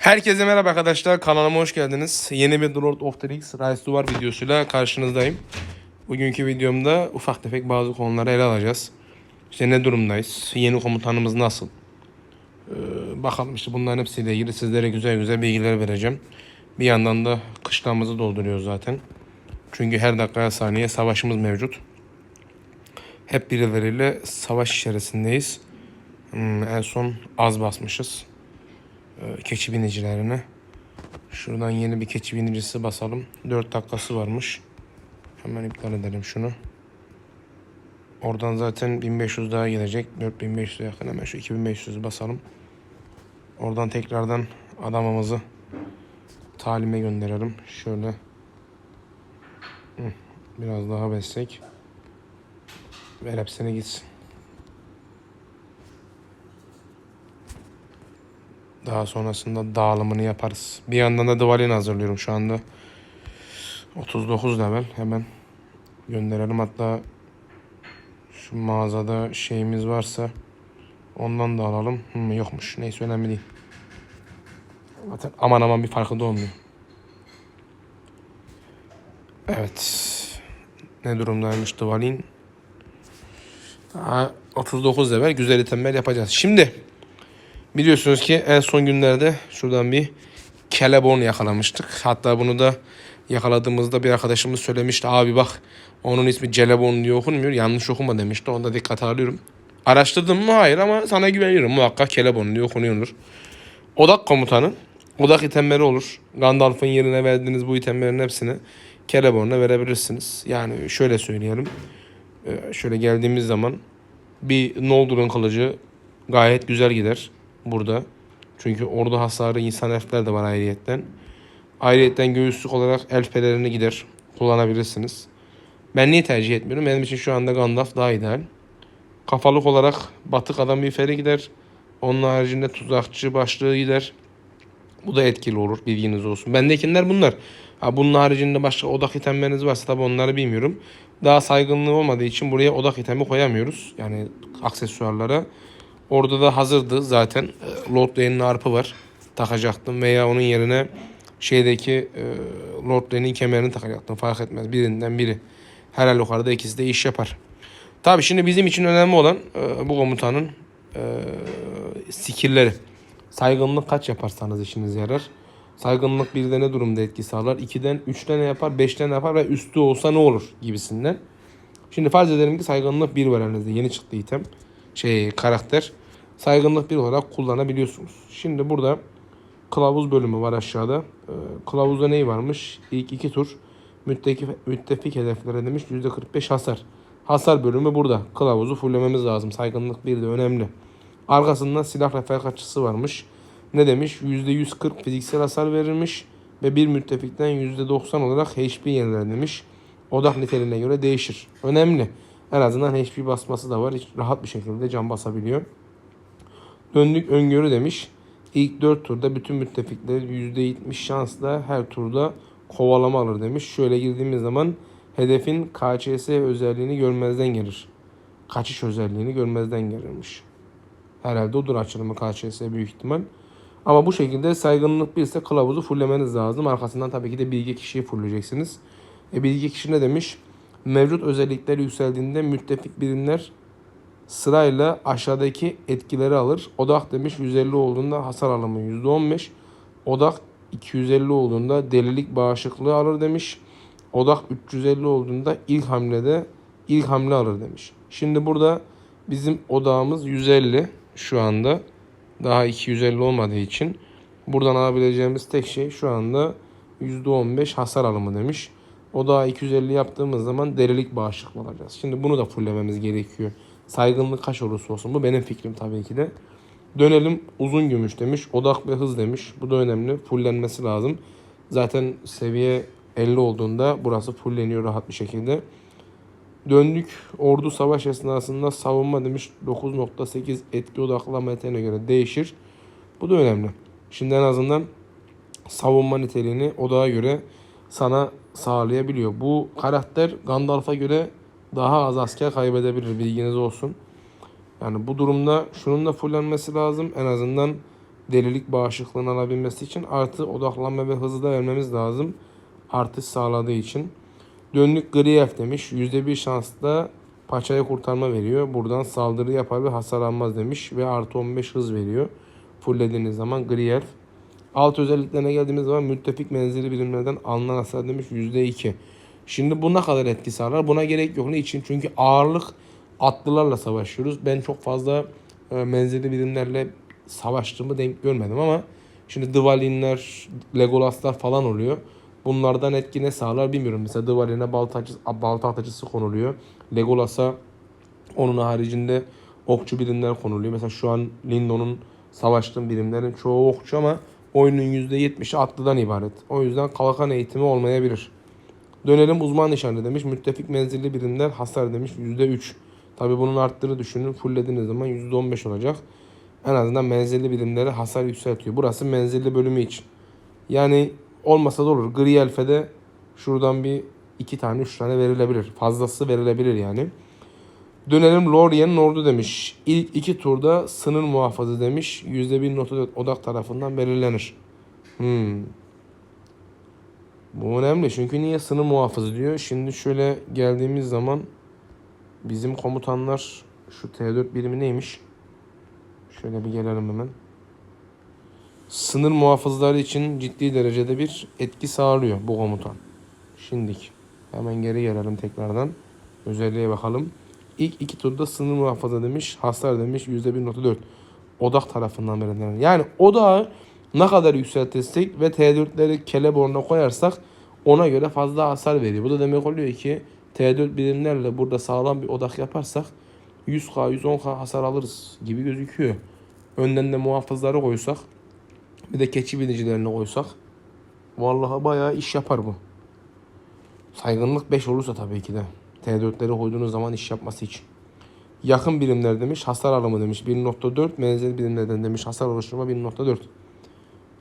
Herkese merhaba arkadaşlar. Kanalıma hoş geldiniz. Yeni bir The Lord of the Rings Rise to War videosuyla karşınızdayım. Bugünkü videomda ufak tefek bazı konuları ele alacağız. İşte ne durumdayız? Yeni komutanımız nasıl? Ee, bakalım işte bunların hepsiyle ilgili sizlere güzel güzel bilgiler vereceğim. Bir yandan da kışlamızı dolduruyoruz zaten. Çünkü her dakika saniye savaşımız mevcut. Hep birileriyle savaş içerisindeyiz. Hmm, en son az basmışız keçi binicilerine. Şuradan yeni bir keçi binicisi basalım. 4 dakikası varmış. Hemen iptal edelim şunu. Oradan zaten 1500 daha gelecek. 4500'e yakın hemen şu 2500'ü basalım. Oradan tekrardan adamımızı talime gönderelim. Şöyle biraz daha beslek. Ver hepsine gitsin. Daha sonrasında dağılımını yaparız. Bir yandan da Dvalin hazırlıyorum şu anda. 39 level hemen gönderelim. Hatta şu mağazada şeyimiz varsa ondan da alalım. Hmm, yokmuş. Neyse önemli değil. Zaten aman aman bir farkı da olmuyor. Evet. Ne durumdaymış Dvalin? Daha 39 level güzel itemler yapacağız. Şimdi Biliyorsunuz ki en son günlerde şuradan bir kelebon yakalamıştık. Hatta bunu da yakaladığımızda bir arkadaşımız söylemişti. Abi bak onun ismi Celebon diye okunmuyor. Yanlış okuma demişti. Onda dikkate alıyorum. Araştırdım mı? Hayır ama sana güveniyorum. Muhakkak Kelebon diye okunuyordur. Odak komutanı. Odak itemleri olur. Gandalf'ın yerine verdiğiniz bu itemlerin hepsini Celebon'a verebilirsiniz. Yani şöyle söyleyelim. Ee, şöyle geldiğimiz zaman bir Noldur'un kılıcı gayet güzel gider burada. Çünkü orada hasarı insan elfler de var ayrıyetten. Ayrıyetten göğüslük olarak elf pelerini gider. Kullanabilirsiniz. Ben niye tercih etmiyorum? Benim için şu anda Gandalf daha ideal. Kafalık olarak batık adam bir feri gider. Onun haricinde tuzakçı başlığı gider. Bu da etkili olur bilginiz olsun. Bendekiler bunlar. Ha, bunun haricinde başka odak itemleriniz varsa tabi onları bilmiyorum. Daha saygınlığı olmadığı için buraya odak itemi koyamıyoruz. Yani aksesuarlara. Orada da hazırdı zaten. E, Lord Lane'in arpı var. Takacaktım veya onun yerine şeydeki e, Lord Lane'in kemerini takacaktım. Fark etmez. Birinden biri. Her halükarda ikisi de iş yapar. Tabi şimdi bizim için önemli olan e, bu komutanın e, skill'leri. Saygınlık kaç yaparsanız işiniz yarar. Saygınlık birde ne durumda etki sağlar? 2'den 3'ten ne yapar? 5'ten ne yapar? Ve üstü olsa ne olur gibisinden. Şimdi farz edelim ki saygınlık 1 var elinizde. Yeni çıktı item. Şey karakter. Saygınlık 1 olarak kullanabiliyorsunuz. Şimdi burada kılavuz bölümü var aşağıda. Ee, kılavuzda neyi varmış? İlk iki tur müttefik, müttefik hedeflere demiş %45 hasar. Hasar bölümü burada. Kılavuzu fullememiz lazım. Saygınlık 1 de önemli. Arkasında silah refakatçısı varmış. Ne demiş? %140 fiziksel hasar verilmiş ve bir müttefikten %90 olarak HP yeniler demiş. Odak niteliğine göre değişir. Önemli. En azından HP basması da var. Hiç rahat bir şekilde can basabiliyor. Döndük öngörü demiş. İlk 4 turda bütün müttefikleri %70 şansla her turda kovalama alır demiş. Şöyle girdiğimiz zaman hedefin KCS özelliğini görmezden gelir. Kaçış özelliğini görmezden gelirmiş. Herhalde odur açılımı KCS büyük ihtimal. Ama bu şekilde saygınlık bir ise kılavuzu fullemeniz lazım. Arkasından tabii ki de bilgi kişiyi fulleyeceksiniz. E bilgi kişi ne demiş? Mevcut özellikler yükseldiğinde müttefik birimler sırayla aşağıdaki etkileri alır. Odak demiş 150 olduğunda hasar alımı %15. Odak 250 olduğunda delilik bağışıklığı alır demiş. Odak 350 olduğunda ilk hamlede ilk hamle alır demiş. Şimdi burada bizim odağımız 150 şu anda. Daha 250 olmadığı için buradan alabileceğimiz tek şey şu anda %15 hasar alımı demiş. O da 250 yaptığımız zaman derilik bağışıklığı alacağız. Şimdi bunu da fulllememiz gerekiyor. Saygınlık kaç olursa olsun. Bu benim fikrim tabii ki de. Dönelim uzun gümüş demiş. Odak ve hız demiş. Bu da önemli. Fullenmesi lazım. Zaten seviye 50 olduğunda burası fulleniyor rahat bir şekilde. Döndük. Ordu savaş esnasında savunma demiş 9.8 etki odaklama yeteneğine göre değişir. Bu da önemli. Şimdi en azından savunma niteliğini odağa göre sana sağlayabiliyor. Bu karakter Gandalf'a göre daha az asker kaybedebilir bilginiz olsun. Yani bu durumda şunun da fullenmesi lazım. En azından delilik bağışıklığını alabilmesi için artı odaklanma ve hızı da vermemiz lazım. Artış sağladığı için. Dönlük Grief demiş. %1 şansla paçayı kurtarma veriyor. Buradan saldırı yapar ve hasar almaz demiş. Ve artı 15 hız veriyor. Fulllediğiniz zaman Grief. Alt özelliklerine geldiğimiz zaman müttefik menzili birimlerden alınan hasar demiş %2. Şimdi bu ne kadar etki sağlar? Buna gerek yok. Ne için? Çünkü ağırlık atlılarla savaşıyoruz. Ben çok fazla e, menzilli birimlerle savaştığımı denk görmedim ama şimdi Dvalinler, Legolaslar falan oluyor. Bunlardan etki ne sağlar bilmiyorum. Mesela Dvalin'e balta, balta atıcısı konuluyor. Legolas'a onun haricinde okçu birimler konuluyor. Mesela şu an Lindon'un savaştığım birimlerin çoğu okçu ama oyunun %70'i atlıdan ibaret. O yüzden kalkan eğitimi olmayabilir. Dönelim uzman nişanı demiş. Müttefik menzilli birimler hasar demiş %3. Tabi bunun arttığını düşünün. Fulllediğiniz zaman %15 olacak. En azından menzilli birimleri hasar yükseltiyor. Burası menzilli bölümü için. Yani olmasa da olur. Gri elfede şuradan bir iki tane üç tane verilebilir. Fazlası verilebilir yani. Dönelim Lorien'in ordu demiş. İlk iki turda sınır muhafazı demiş. %1.4 odak tarafından belirlenir. Hmm. Bu önemli çünkü niye sınır muhafızı diyor. Şimdi şöyle geldiğimiz zaman bizim komutanlar şu T4 birimi neymiş? Şöyle bir gelelim hemen. Sınır muhafızları için ciddi derecede bir etki sağlıyor bu komutan. Şimdik. Hemen geri gelelim tekrardan. Özelliğe bakalım. İlk iki turda sınır muhafaza demiş. Hasar demiş %1.4. Odak tarafından verilen. Yani odağı ne kadar yükseltirsek ve T4'leri Celeborn'a koyarsak ona göre fazla hasar veriyor. Bu da demek oluyor ki T4 birimlerle burada sağlam bir odak yaparsak 100k 110k hasar alırız gibi gözüküyor. Önden de muhafızları koysak bir de keçi binicilerini koysak vallahi bayağı iş yapar bu. Saygınlık 5 olursa tabii ki de. T4'leri koyduğunuz zaman iş yapması için. Yakın birimler demiş. Hasar alımı demiş. 1.4. Menzil birimlerden demiş. Hasar oluşturma 1.4.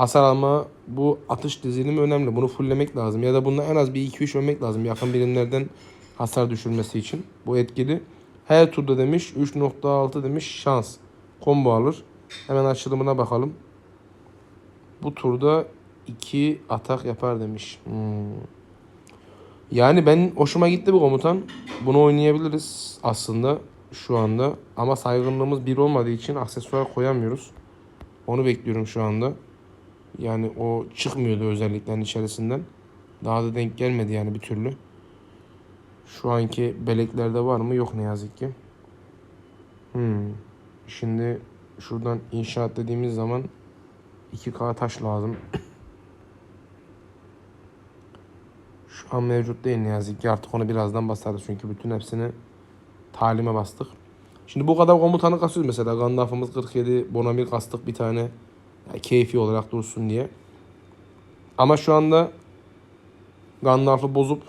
Hasar alma bu atış dizilimi önemli. Bunu fulllemek lazım. Ya da bunda en az bir 2-3 ölmek lazım. Yakın birimlerden hasar düşürmesi için. Bu etkili. Her turda demiş 3.6 demiş şans. Combo alır. Hemen açılımına bakalım. Bu turda 2 atak yapar demiş. Hmm. Yani ben hoşuma gitti bu komutan. Bunu oynayabiliriz aslında şu anda. Ama saygınlığımız bir olmadığı için aksesuar koyamıyoruz. Onu bekliyorum şu anda. Yani o çıkmıyordu özelliklerin içerisinden. Daha da denk gelmedi yani bir türlü. Şu anki beleklerde var mı? Yok ne yazık ki. Hmm. Şimdi şuradan inşaat dediğimiz zaman 2K taş lazım. Şu an mevcut değil ne yazık ki artık onu birazdan basarız çünkü bütün hepsini talime bastık. Şimdi bu kadar komutanı kasıyoruz mesela Gandalf'ımız 47, Bonamir kastık bir tane yani keyfi olarak dursun diye. Ama şu anda Gandalf'ı bozup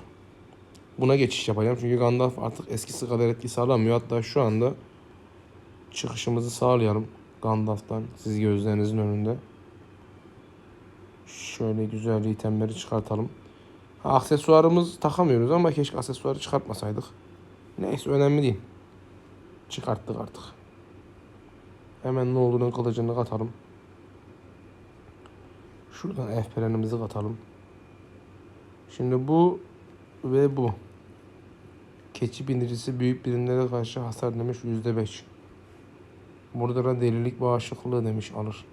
buna geçiş yapacağım. Çünkü Gandalf artık eskisi kadar etki sağlamıyor. Hatta şu anda çıkışımızı sağlayalım Gandalf'tan siz gözlerinizin önünde. Şöyle güzel itemleri çıkartalım. Ha, aksesuarımız takamıyoruz ama keşke aksesuarı çıkartmasaydık. Neyse önemli değil. Çıkarttık artık. Hemen ne olduğunun kılıcını katalım. Şuradan F katalım. Şimdi bu ve bu. Keçi binicisi büyük birimlere karşı hasar demiş %5. Burada da delilik bağışıklığı demiş alır.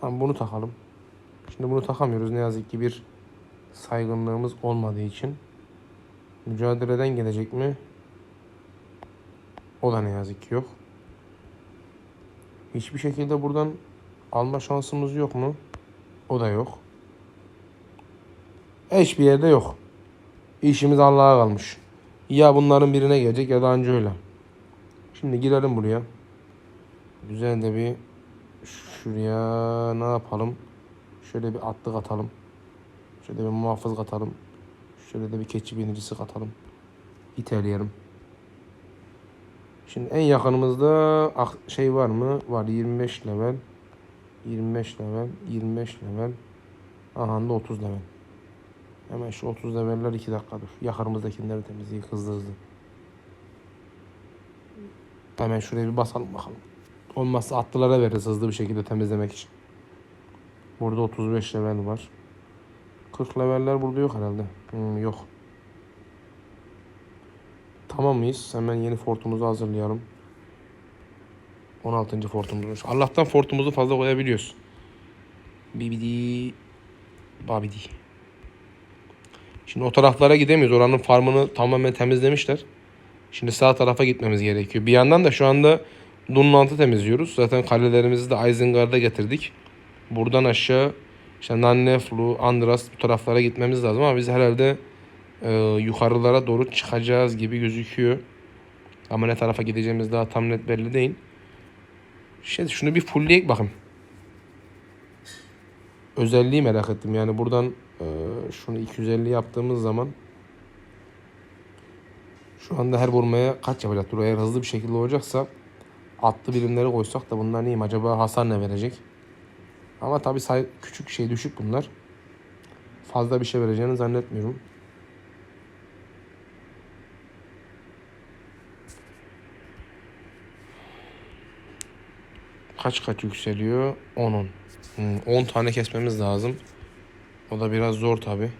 Tamam bunu takalım. Şimdi bunu takamıyoruz ne yazık ki bir saygınlığımız olmadığı için. Mücadeleden gelecek mi? O da ne yazık ki yok. Hiçbir şekilde buradan alma şansımız yok mu? O da yok. Hiçbir yerde yok. İşimiz Allah'a kalmış. Ya bunların birine gelecek ya da anca öyle. Şimdi girelim buraya. Güzel de bir şuraya ne yapalım? Şöyle bir atlı katalım. Şöyle bir muhafız katalım. Şöyle de bir keçi binicisi katalım. İteleyelim. Şimdi en yakınımızda ak- şey var mı? Var 25 level. 25 level, 25 level. Aha da 30 level. Hemen şu 30 leveller 2 dakika dur. Yakınımızdakileri temizleyip hızlı hızlı. Hemen şuraya bir basalım bakalım. Olmazsa atlılara veririz hızlı bir şekilde temizlemek için. Burada 35 level var. 40 leveller burada yok herhalde. Hmm, yok. Tamam mıyız? Hemen yeni fortumuzu hazırlayalım. 16. fortumuzmuş. Allah'tan fortumuzu fazla koyabiliyoruz. Bibidi babidi. Şimdi o taraflara gidemiyoruz. Oranın farmını tamamen temizlemişler. Şimdi sağ tarafa gitmemiz gerekiyor. Bir yandan da şu anda Dunlant'ı temizliyoruz. Zaten kalelerimizi de Isengard'a getirdik. Buradan aşağı işte Nanneflu, Andras bu taraflara gitmemiz lazım ama biz herhalde e, yukarılara doğru çıkacağız gibi gözüküyor. Ama ne tarafa gideceğimiz daha tam net belli değil. Şey, şunu bir fullleyek bakayım. Özelliği merak ettim. Yani buradan e, şunu 250 yaptığımız zaman şu anda her vurmaya kaç yapacaktır? O Eğer hızlı bir şekilde olacaksa atlı birimleri koysak da bunlar neyim? Acaba hasar ne verecek? Ama tabii küçük şey düşük bunlar. Fazla bir şey vereceğini zannetmiyorum. Kaç kaç yükseliyor? 10 10. Hmm, 10 tane kesmemiz lazım. O da biraz zor tabi.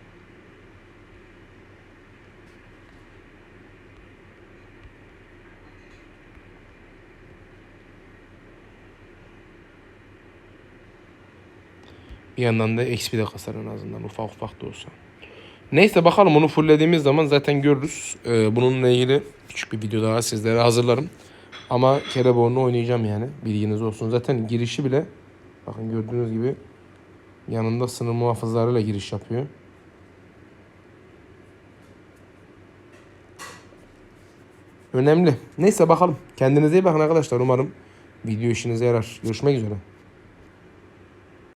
Bir yandan da XP de kasar en azından ufak ufak da olsa. Neyse bakalım onu fulllediğimiz zaman zaten görürüz. Ee, bununla ilgili küçük bir video daha sizlere hazırlarım. Ama Kereboğlu'nu oynayacağım yani. Bilginiz olsun. Zaten girişi bile bakın gördüğünüz gibi yanında sınır muhafızlarıyla giriş yapıyor. Önemli. Neyse bakalım. Kendinize iyi bakın arkadaşlar. Umarım video işinize yarar. Görüşmek üzere.